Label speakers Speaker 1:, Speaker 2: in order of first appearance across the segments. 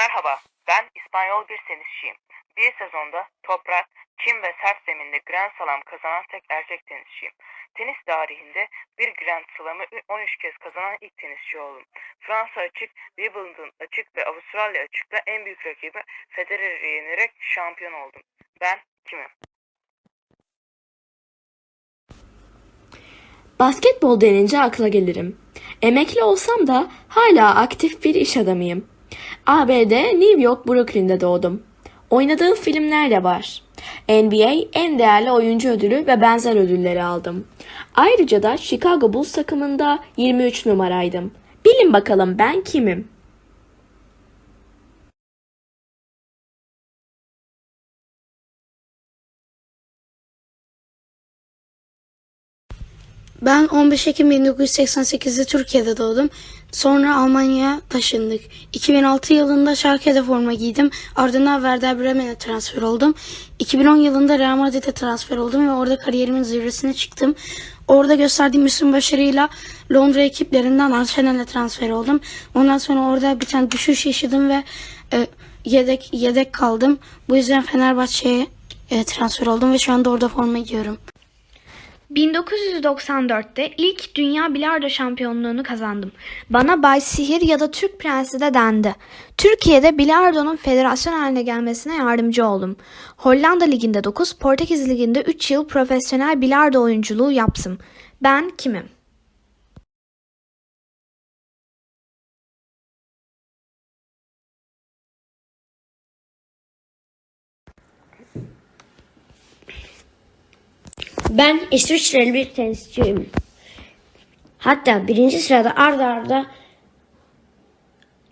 Speaker 1: Merhaba, ben İspanyol bir tenisçiyim. Bir sezonda toprak, çim ve sert zeminde Grand Slam kazanan tek erkek tenisçiyim. Tenis tarihinde bir Grand Slam'ı 13 kez kazanan ilk tenisçi oldum. Fransa açık, Wimbledon açık ve Avustralya açıkta en büyük rakibi Federer'i yenerek şampiyon oldum. Ben kimim?
Speaker 2: Basketbol denince akla gelirim. Emekli olsam da hala aktif bir iş adamıyım. ABD New York Brooklyn'de doğdum. Oynadığım filmler de var. NBA en değerli oyuncu ödülü ve benzer ödülleri aldım. Ayrıca da Chicago Bulls takımında 23 numaraydım. Bilin bakalım ben kimim?
Speaker 3: Ben 15 Ekim 1988'de Türkiye'de doğdum. Sonra Almanya'ya taşındık. 2006 yılında Schalke'de forma giydim. Ardından Werder Bremen'e transfer oldum. 2010 yılında Real Madrid'e transfer oldum ve orada kariyerimin zirvesine çıktım. Orada gösterdiğim üstün başarıyla Londra ekiplerinden Arsenal'e transfer oldum. Ondan sonra orada bir tane düşüş yaşadım ve e, yedek yedek kaldım. Bu yüzden Fenerbahçe'ye e, transfer oldum ve şu anda orada forma giyiyorum.
Speaker 4: 1994'te ilk Dünya Bilardo Şampiyonluğunu kazandım. Bana Bay Sihir ya da Türk Prensi de dendi. Türkiye'de bilardonun federasyon haline gelmesine yardımcı oldum. Hollanda Ligi'nde 9, Portekiz Ligi'nde 3 yıl profesyonel bilardo oyunculuğu yaptım. Ben kimim?
Speaker 5: Ben İsviçreli bir tenisçiyim. Hatta birinci sırada arda arda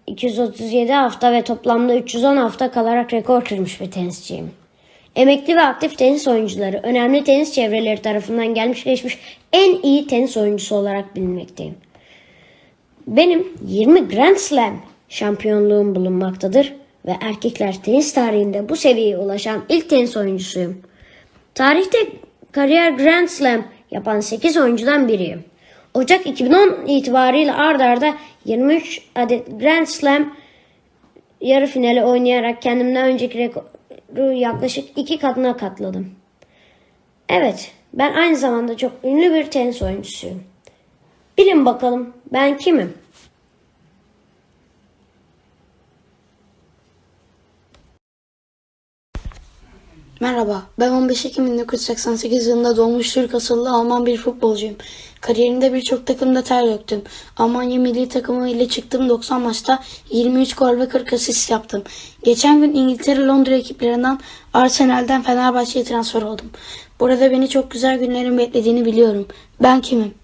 Speaker 5: 237 hafta ve toplamda 310 hafta kalarak rekor kırmış bir tenisçiyim. Emekli ve aktif tenis oyuncuları önemli tenis çevreleri tarafından gelmiş geçmiş en iyi tenis oyuncusu olarak bilinmekteyim. Benim 20 Grand Slam şampiyonluğum bulunmaktadır ve erkekler tenis tarihinde bu seviyeye ulaşan ilk tenis oyuncusuyum. Tarihte kariyer Grand Slam yapan 8 oyuncudan biriyim. Ocak 2010 itibariyle ard arda 23 adet Grand Slam yarı finali oynayarak kendimden önceki rekoru yaklaşık iki katına katladım. Evet, ben aynı zamanda çok ünlü bir tenis oyuncusuyum. Bilin bakalım ben kimim?
Speaker 3: Merhaba, ben 15 Ekim 1988 yılında doğmuş Türk asıllı Alman bir futbolcuyum. Kariyerimde birçok takımda ter döktüm. Almanya milli takımı ile çıktığım 90 maçta 23 gol ve 40 asist yaptım. Geçen gün İngiltere Londra ekiplerinden Arsenal'den Fenerbahçe'ye transfer oldum. Burada beni çok güzel günlerin beklediğini biliyorum. Ben kimim?